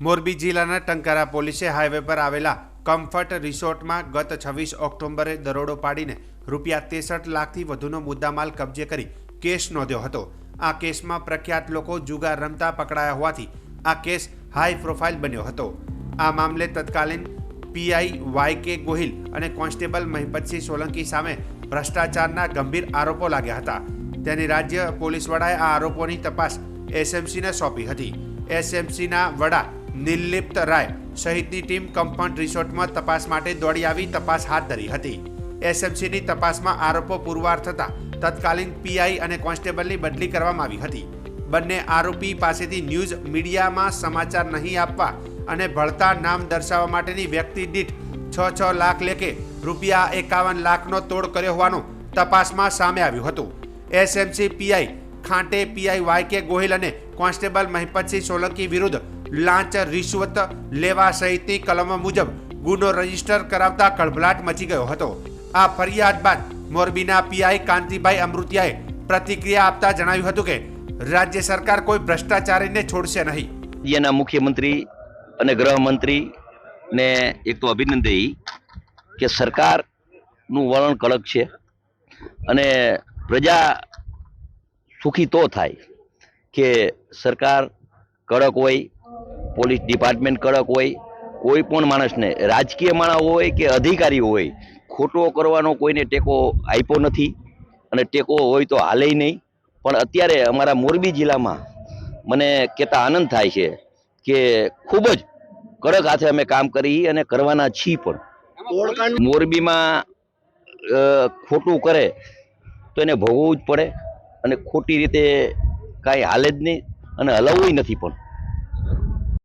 મોરબી જિલ્લાના ટંકારા પોલીસે હાઈવે પર આવેલા કમ્ફર્ટ રિસોર્ટમાં ગત છવ્વીસ ઓક્ટોબરે દરોડો પાડીને રૂપિયા ત્રેસઠ લાખથી વધુનો મુદ્દામાલ કબજે કરી કેસ નોંધ્યો હતો. આ કેસમાં પ્રખ્યાત લોકો જુગાર રમતા પકડાયા હોવાથી આ કેસ હાઈ પ્રોફાઇલ બન્યો હતો. આ મામલે તત્કાલીન પીઆઈ વાય કે ગોહિલ અને કોન્સ્ટેબલ મહિપતસિંહ સોલંકી સામે ભ્રષ્ટાચારના ગંભીર આરોપો લાગ્યા હતા. તેની રાજ્ય પોલીસ વડાએ આ આરોપોની તપાસ એસએમસીને સોંપી હતી. એસએમસીના વડા નિર્લિપ્ત રાય સહિતની ટીમ કમ્પાઉન્ડ રિસોર્ટમાં તપાસ માટે દોડી આવી તપાસ હાથ ધરી હતી. એસએમસીની તપાસમાં આરોપો પુરવાર થતાં તત્કાલીન પીઆઈ અને કોન્સ્ટેબલની બદલી કરવામાં આવી હતી. બંને આરોપી પાસેથી ન્યૂઝ મીડિયામાં સમાચાર નહીં આપવા અને ભળતા નામ દર્શાવવા માટેની વ્યક્તિ દીઠ છ છ લાખ લેખે રૂપિયા એકાવન લાખનો તોડ કર્યો હોવાનું તપાસમાં સામે આવ્યું હતું. એસએમસી પીઆઈ ખાંટે પીઆઈ વાય કે ગોહિલ અને કોન્સ્ટેબલ મહિપતસિંહ સોલંકી વિરુદ્ધ લાંચ રિશ્વત લેવા સહિતની કલમો મુજબ ગુનો રજિસ્ટર કરાવતા કળભલાટ મચી ગયો હતો. આ ફરિયાદ બાદ મોરબીના પીઆઈ કાંતિભાઈ અમૃતિયાએ પ્રતિક્રિયા આપતા જણાવ્યું હતું કે, રાજ્ય સરકાર કોઈ ભ્રષ્ટાચારીને છોડશે નહીં. રાજ્યના મુખ્યમંત્રી અને ગૃહમંત્રી ને એક તો અભિનંદન કે સરકારનું વલણ કડક છે અને પ્રજા સુખી તો થાય કે સરકાર કડક હોય પોલીસ ડિપાર્ટમેન્ટ કડક હોય કોઈ પણ માણસને રાજકીય માણસ હોય કે અધિકારી હોય ખોટો કરવાનો કોઈને ટેકો આપ્યો નથી અને ટેકો હોય તો હાલે નહીં. પણ અત્યારે અમારા મોરબી જિલ્લામાં મને કહેતા આનંદ થાય છે કે ખૂબ જ કડક હાથે અમે કામ કરી અને કરવાના છીએ પણ. મોરબીમાં ખોટું કરે તો એને ભોગવવું જ પડે અને ખોટી રીતે કાંઈ હાલે જ નહીં અને હલાવવું નથી પણ.